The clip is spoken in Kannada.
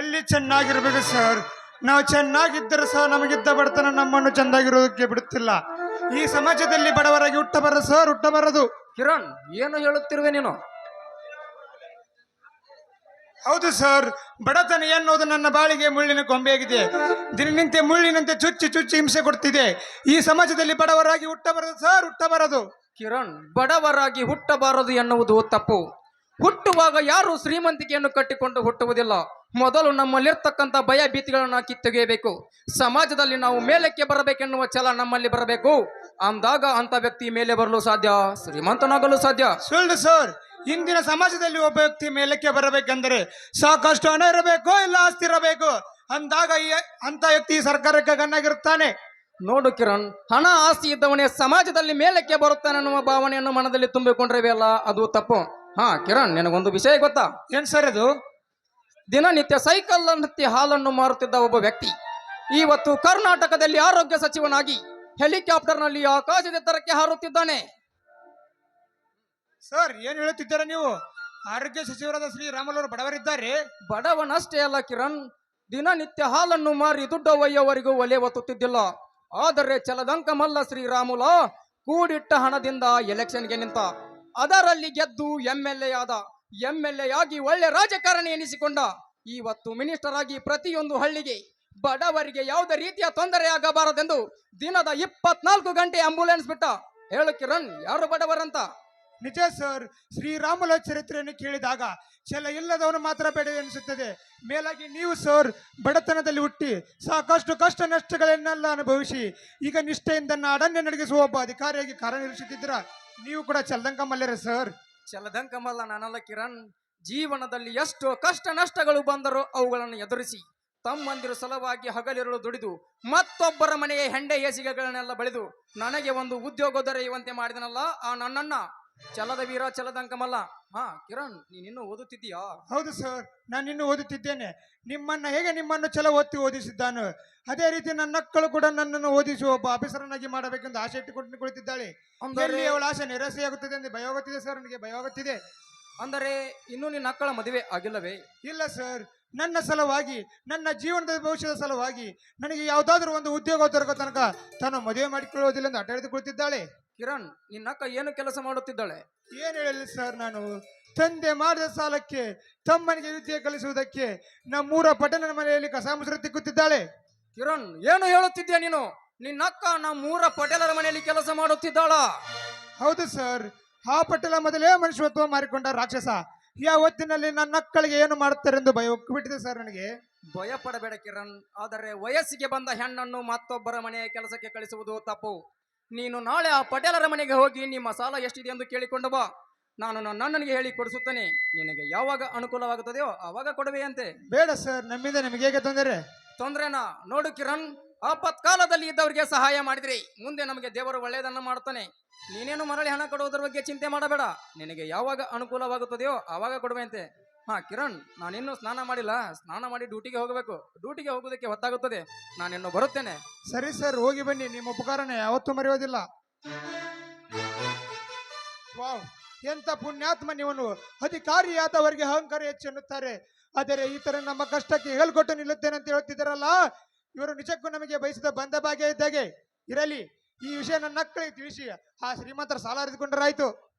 ಎಲ್ಲಿ ಚೆನ್ನಾಗಿರ್ಬೇಕು ಸರ್? ನಾವು ಚೆನ್ನಾಗಿದ್ದರೂ ಸಹ ನಮಗಿದ್ದ ಬಡತನ ನಮ್ಮನ್ನು ಚೆಂದಾಗಿರೋದಕ್ಕೆ ಬಿಡುತ್ತಿಲ್ಲ. ಈ ಸಮಾಜದಲ್ಲಿ ಬಡವರಾಗಿ ಹುಟ್ಟಬಾರದು ಸರ್ ಹುಟ್ಟಬಾರದು. ಕಿರಣ್ ಏನು ಹೇಳುತ್ತಿರುವೆ ನೀನು? ಹೌದು ಸರ್ ಬಡತನ ಎನ್ನುವುದು ನನ್ನ ಬಾಳಿಗೆ ಮುಳ್ಳಿನ ಕೊಂಬೆಯಾಗಿದೆ ದಿನನಿಂತೆ ಮುಳ್ಳಿನಂತೆ ಚುಚ್ಚಿ ಚುಚ್ಚಿ ಹಿಂಸೆ ಕೊಡ್ತಿದೆ. ಈ ಸಮಾಜದಲ್ಲಿ ಬಡವರಾಗಿ ಹುಟ್ಟಬಾರದು ಸರ್ ಹುಟ್ಟಬಾರದು. ಕಿರಣ್ ಬಡವರಾಗಿ ಹುಟ್ಟಬಾರದು ಎನ್ನುವುದು ತಪ್ಪು. ಹುಟ್ಟುವಾಗ ಯಾರು ಶ್ರೀಮಂತಿಕೆಯನ್ನು ಕಟ್ಟಿಕೊಂಡು ಹುಟ್ಟುವುದಿಲ್ಲ. ಮೊದಲು ನಮ್ಮಲ್ಲಿರ್ತಕ್ಕಂಥ ಭಯ ಭೀತಿಗಳನ್ನು ಕಿತ್ತೊಗೆಯಬೇಕು ಸಮಾಜದಲ್ಲಿ ನಾವು ಮೇಲಕ್ಕೆ ಬರಬೇಕೆನ್ನುವ ಛಲ ನಮ್ಮಲ್ಲಿ ಬರಬೇಕು. ಅಂದಾಗ ಅಂತ ವ್ಯಕ್ತಿ ಮೇಲೆ ಬರಲು ಸಾಧ್ಯ? ಶ್ರೀಮಂತನಾಗಲು ಸಾಧ್ಯ? ಸುಳ್ಳು ಸರ್. ಇಂದಿನ ಸಮಾಜದಲ್ಲಿ ಒಬ್ಬ ವ್ಯಕ್ತಿ ಮೇಲಕ್ಕೆ ಬರಬೇಕೆಂದರೆ ಸಾಕಷ್ಟು ಹಣ ಇರಬೇಕು ಇಲ್ಲ ಆಸ್ತಿ ಇರಬೇಕು. ಅಂದಾಗ ಈ ಅಂತ ವ್ಯಕ್ತಿ ಸರ್ಕಾರಕ್ಕೆ ಗಣ್ಣಾಗಿರುತ್ತಾನೆ. ನೋಡು ಕಿರಣ್ ಹಣ ಆಸ್ತಿ ಇದ್ದವನೇ ಸಮಾಜದಲ್ಲಿ ಮೇಲಕ್ಕೆ ಬರುತ್ತಾನೆ ಅನ್ನುವ ಭಾವನೆಯನ್ನು ಮನದಲ್ಲಿ ತುಂಬಿಕೊಂಡಿವೆಯಲ್ಲ ಅದು ತಪ್ಪು. ಹಾ ಕಿರಣ್ ನಿನಗೊಂದು ವಿಷಯ ಗೊತ್ತಾ? ಏನ್ ಸರ್ ಅದು? ದಿನನಿತ್ಯ ಸೈಕಲ್ ಹತ್ತಿ ಹಾಲನ್ನು ಮಾರುತ್ತಿದ್ದ ಒಬ್ಬ ವ್ಯಕ್ತಿ ಇವತ್ತು ಕರ್ನಾಟಕದಲ್ಲಿ ಆರೋಗ್ಯ ಸಚಿವನಾಗಿ ಹೆಲಿಕಾಪ್ಟರ್ನಲ್ಲಿ ಆಕಾಶದೆತ್ತರಕ್ಕೆ ಹಾರುತ್ತಿದ್ದಾನೆ. ಸರ್ ಏನ್ ಹೇಳುತ್ತಿದ್ದೀರಾ ನೀವು? ಆರೋಗ್ಯ ಸಚಿವರಾದ ಶ್ರೀ ರಾಮಲವರು ಬಡವರಿದ್ದಾರೆ. ಬಡವನಷ್ಟೇ ಅಲ್ಲ ಕಿರಣ್ ದಿನನಿತ್ಯ ಹಾಲನ್ನು ಮಾರಿ ದುಡ್ಡ ಒಯ್ಯವರಿಗೂ ಒಲೆ ಒತ್ತುತ್ತಿದ್ದಿಲ್ಲ. ಆದರೆ ಚಲದಂಕ ಮಲ್ಲ ಶ್ರೀರಾಮುಲ ಕೂಡಿಟ್ಟ ಹಣದಿಂದ ಎಲೆಕ್ಷನ್ಗೆ ನಿಂತ ಅದರಲ್ಲಿ ಗೆದ್ದು ಎಂ ಎಲ್ ಎ ಆದ ಎಂ ಎಲ್ ಎ ಆಗಿ ಒಳ್ಳೆ ರಾಜಕಾರಣಿ ಎನಿಸಿಕೊಂಡ. ಇವತ್ತು ಮಿನಿಸ್ಟರ್ ಆಗಿ ಪ್ರತಿಯೊಂದು ಹಳ್ಳಿಗೆ ಬಡವರಿಗೆ ಯಾವುದೇ ರೀತಿಯ ತೊಂದರೆ ಆಗಬಾರದೆಂದು ದಿನದ ಇಪ್ಪತ್ನಾಲ್ಕು ಗಂಟೆ ಆಂಬುಲೆನ್ಸ್ ಬಿಟ್ಟ. ಹೇಳು ಕಿರಣ್, ಯಾರು ಬಡವರಂತ? ನಿಜ ಸರ್, ಶ್ರೀರಾಮುಲ ಚರಿತ್ರೆಯನ್ನು ಕೇಳಿದಾಗ ಛಲ ಇಲ್ಲದವನು ಮಾತ್ರ ಬೇಡ ಎನಿಸುತ್ತದೆ. ಮೇಲಾಗಿ ನೀವು ಸರ್, ಬಡತನದಲ್ಲಿ ಹುಟ್ಟಿ ಸಾಕಷ್ಟು ಕಷ್ಟ ನಷ್ಟಗಳನ್ನೆಲ್ಲ ಅನುಭವಿಸಿ ಈಗ ನಿಷ್ಠೆಯಿಂದ ಅಡನ್ಯ ನಡೆಗಿಸುವ ಒಬ್ಬ ಅಧಿಕಾರಿಯಾಗಿ ಕಾರ್ಯನಿರ್ವಹಿಸುತ್ತಿದ್ದೀರಾ? ನೀವು ಕೂಡ ಚಲ್ದಂಕ ಮಲ್ಯರ ಸರ್. ಚಲದಂಕ ಕಮಲ ಕಿರಣ್, ಜೀವನದಲ್ಲಿ ಎಷ್ಟು ಕಷ್ಟ ನಷ್ಟಗಳು ಬಂದರೂ ಅವುಗಳನ್ನು ಎದುರಿಸಿ, ತಮ್ಮಂದಿರು ಸಲುವಾಗಿ ಹಗಲಿರುಳು ದುಡಿದು, ಮತ್ತೊಬ್ಬರ ಮನೆಯ ಹೆಂಡೆ ಹೇಸಿಗೆಗಳನ್ನೆಲ್ಲ ಬೆಳೆದು, ನನಗೆ ಒಂದು ಉದ್ಯೋಗ ದೊರೆಯುವಂತೆ ಮಾಡಿದನಲ್ಲ, ಆ ನನ್ನನ್ನ ಛಲದ ವೀರ ಚಲದ ಮಲ್ಲ ಹಾ ಕಿರಣ್ ನೀನಿನ್ನೂ ಓದುತ್ತಿದ್ದೀಯಾ? ಹೌದು ಸರ್ ನಾನು ಇನ್ನು ಓದುತ್ತಿದ್ದೇನೆ. ನಿಮ್ಮನ್ನ ಹೇಗೆ ನಿಮ್ಮನ್ನು ಛಲ ಒತ್ತಿ ಓದಿಸಿದ್ದಾನು ಅದೇ ರೀತಿ ನನ್ನ ಮಕ್ಕಳು ಕೂಡ ನನ್ನನ್ನು ಓದಿಸುವ ಒಬ್ಬ ಆಫೀಸರನ್ನಾಗಿ ಮಾಡಬೇಕೆಂದು ಆಸೆ ಇಟ್ಟುಕೊಂಡು ಕುಳಿತಿದ್ದಾಳೆ. ಅಂದರೆ ಎಲ್ಲಿ ಅವಳ ಆಸೆ ನಿರಾಸೆಯಾಗುತ್ತದೆ ಎಂದು ಭಯವಾಗುತ್ತಿದೆ ಸರ್ ನನಗೆ ಭಯವಾಗುತ್ತಿದೆ ಅಂದರೆ ಇನ್ನೂ ನಿನ್ನ ಮಕ್ಕಳ ಮದುವೆ ಆಗಿಲ್ಲವೇ? ಇಲ್ಲ ಸರ್ ನನ್ನ ಸಲುವಾಗಿ ನನ್ನ ಜೀವನದ ಭವಿಷ್ಯದ ಸಲುವಾಗಿ ನನಗೆ ಯಾವುದಾದ್ರೂ ಒಂದು ಉದ್ಯೋಗ ದೊರಕೋ ತನಕ ತಾನು ಮದುವೆ ಮಾಡಿಕೊಳ್ಳುವುದಿಲ್ಲ ಎಂದು ಅಟ್ಟಾಡಿದು ಕುಳಿತಿದ್ದಾಳೆ ಕಿರಣ್ ನಿನ್ನ ಅಕ್ಕ ಏನು ಕೆಲಸ ಮಾಡುತ್ತಿದ್ದಾಳೆ? ಏನು ಹೇಳಲಿ ಸರ್ ನಾನು? ತಂದೆ ಮಾಡಿದ ಸಾಲಕ್ಕೆ ತಮ್ಮನಿಗೆ ವಿದ್ಯೆ ಕಲಿಸುವುದಕ್ಕೆ ನಮ್ಮೂರ ಪಟ್ಟಣದ ಮನೆಯಲ್ಲಿ ಕಸ ಮುಸುರು ತಿಕ್ಕುತ್ತಿದ್ದಾಳೆ. ಕಿರಣ್ ಏನು ಹೇಳುತ್ತಿದ್ಯಾ ನೀನು? ನಿನ್ನ ಅಕ್ಕ ನಮ್ಮೂರ ಪಟೇಲರ ಮನೆಯಲ್ಲಿ ಕೆಲಸ ಮಾಡುತ್ತಿದ್ದಾಳ? ಹೌದು ಸರ್ ಆ ಪಟೇಲ ಮೊದಲೇ ಮನುಷ್ಯತ್ವ ಮಾರಿಕೊಂಡ ರಾಕ್ಷಸ. ಯಾವತ್ತಿನಲ್ಲಿ ನನ್ನ ಅಕ್ಕಳಿಗೆ ಏನು ಮಾಡುತ್ತಾರೆಂದು ಭಯ ಬಿಟ್ಟಿದೆ ಸರ್ ನನಗೆ. ಭಯ ಪಡಬೇಡ ಕಿರಣ್ ಆದರೆ ವಯಸ್ಸಿಗೆ ಬಂದ ಹೆಣ್ಣನ್ನು ಮತ್ತೊಬ್ಬರ ಮನೆಯ ಕೆಲಸಕ್ಕೆ ಕಳಿಸುವುದು ತಪ್ಪು. ನೀನು ನಾಳೆ ಆ ಪಟೇಲರ ಮನೆಗೆ ಹೋಗಿ ನಿಮ್ಮ ಸಾಲ ಎಷ್ಟಿದೆ ಎಂದು ಕೇಳಿಕೊಂಡು ಬಾ. ನಾನು ನನ್ನನಿಗೆ ಹೇಳಿ ಕೊಡಿಸುತ್ತೇನೆ. ನಿನಗೆ ಯಾವಾಗ ಅನುಕೂಲವಾಗುತ್ತದೆಯೋ ಆವಾಗ ಕೊಡುವೆಯಂತೆ. ಬೇಡ ಸರ್ ನಮ್ಮಿಂದ ನಿಮಗೆ ಹೇಗೆ ತೊಂದರೆ? ತೊಂದರೆನಾ? ನೋಡು ಕಿರಣ್ ಆಪತ್ಕಾಲದಲ್ಲಿ ಇದ್ದವರಿಗೆ ಸಹಾಯ ಮಾಡಿದ್ರಿ. ಮುಂದೆ ನಮಗೆ ದೇವರು ಒಳ್ಳೆಯದನ್ನು ಮಾಡುತ್ತಾನೆ. ನೀನೇನು ಮರಳಿ ಹಣ ಕೊಡುವುದರ ಬಗ್ಗೆ ಚಿಂತೆ ಮಾಡಬೇಡ. ನಿನಗೆ ಯಾವಾಗ ಅನುಕೂಲವಾಗುತ್ತದೆಯೋ ಆವಾಗ ಕೊಡುವೆಂತೆ ಹಾ, ಕಿರಣ್, ನಾನಿನ್ನೂ ಸ್ನಾನ ಮಾಡಿಲ್ಲ. ಸ್ನಾನ ಮಾಡಿ ಡ್ಯೂಟಿಗೆ ಹೋಗಬೇಕು. ಡ್ಯೂಟಿಗೆ ಹೋಗೋದಕ್ಕೆ ಹೊತ್ತಾಗುತ್ತದೆ. ನಾನಿನ್ನು ಬರುತ್ತೇನೆ. ಸರಿ ಸರ್, ಹೋಗಿ ಬನ್ನಿ. ನಿಮ್ಮ ಉಪಕಾರನ. ಯಾವತ್ತೂ ಮರೆಯೋದಿಲ್ಲ. ವಾವ್. ಎಂತ ಪುಣ್ಯಾತ್ಮ ನೀವನು. ಅಧಿಕಾರಿಯಾದವರಿಗೆ ಅಹಂಕಾರ ಹೆಚ್ಚು ಎನ್ನುತ್ತಾರೆ. ಆದರೆ ಈ ತರ ನಮ್ಮ ಕಷ್ಟಕ್ಕೆ ಹೇಳ್ಕೊಟ್ಟು ನಿಲ್ಲುತ್ತೇನೆ ಅಂತ ಹೇಳ್ತಿದ್ದಾರಲ್ಲ? ಇವರು ನಿಜಕ್ಕೂ ನಮಗೆ ಬಯಸಿದ ಬಂದ ಭಾಗ್ಯ ಇದ್ದಾಗೆ. ಇರಲಿ. ಈ ವಿಷಯ ನನ್ನ ಮಕ್ಕಳಿಗೆ ತಿಳಿಸಿ. ಆ ಶ್ರೀಮಂತರ ಸಾಲ ಹರಿದುಕೊಂಡ್ರಾಯ್ತು